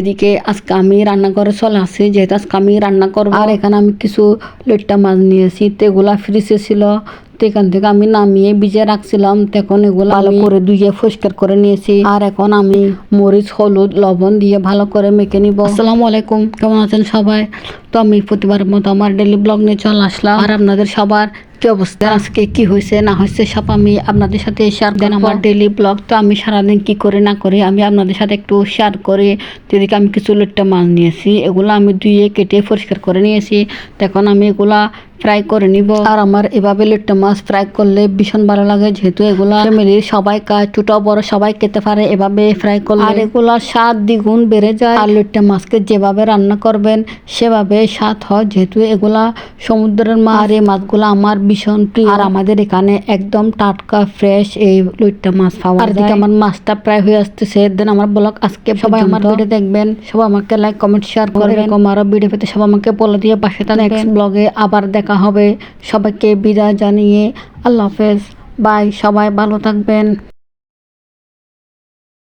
সেদিকে আজকে আমি রান্নাঘরে চলে আসি যেহেতু আজকে আমি রান্না করব। আর এখানে আমি কিছু লইট্টা মাছ নিয়েছি তো এগুলা ফ্রিজে ছিল তো এখান থেকে আমি নামিয়ে ভিজে রাখছিলাম তখন এগুলো ভালো করে ধুয়ে পরিষ্কার করে নিয়েছি। আর এখন আমি মরিচ হলুদ লবণ দিয়ে ভালো করে মেখে নিব। আসসালামু আলাইকুম কেমন আছেন সবাই? তো আমি প্রতিবার মতো আমার ডেলি ব্লগ নিয়ে চলে আসলাম। আর আপনাদের সবার কি অবস্থা? আজকে কি হয়েছে, না হয়েছে সব আমি আপনাদের সাথে শেয়ার দেন আমার ডেলি ব্লগ তো আমি সারাদিন কি করে, না করে, আমি আপনাদের সাথে একটু শেয়ার করে। যেদিকে আমি কিছু লোটটা মাল নিয়েছি, এগুলো আমি ধুয়ে কেটে পরিষ্কার করে নিয়েছি। তখন আমি এগুলা ফ্রাই করে নিব। আর আমার এভাবে লিট্টা মাছ ফ্রাই করলে ভীষণ ভালো লাগে যেহেতু এগুলা ফ্যামিলির সবাই খায় ছোট বড় সবাই খেতে পারে এভাবে ফ্রাই করলে আর এগুলা স্বাদ দ্বিগুণ বেড়ে যায়। আর লিট্টা মাছকে যেভাবে রান্না করবেন সেভাবে স্বাদ হয় যেহেতু এগুলা সমুদ্রের মাছ। আর এই মাছগুলো আমার ভীষণ প্রিয়। আর আমাদের এখানে একদম টাটকা ফ্রেশ এই লিট্টা মাছ পাওয়া যায়। আর আমার মাছটা প্রায় হয়ে আসতেছে। দেন আমার ব্লগ আজকে সবাই আমার ভিডিও দেখবেন সবাই আমাকে লাইক কমেন্ট শেয়ার করবেন। এরকম আরও ভিডিও পেতে সবাই আমাকে বলে দিয়ে পাশে নেক্সট ব্লগে আবার দেখা হবে। সবাইকে বিদায় জানিয়ে আল্লাহ হাফেজ। বাই সবাই ভালো থাকবেন।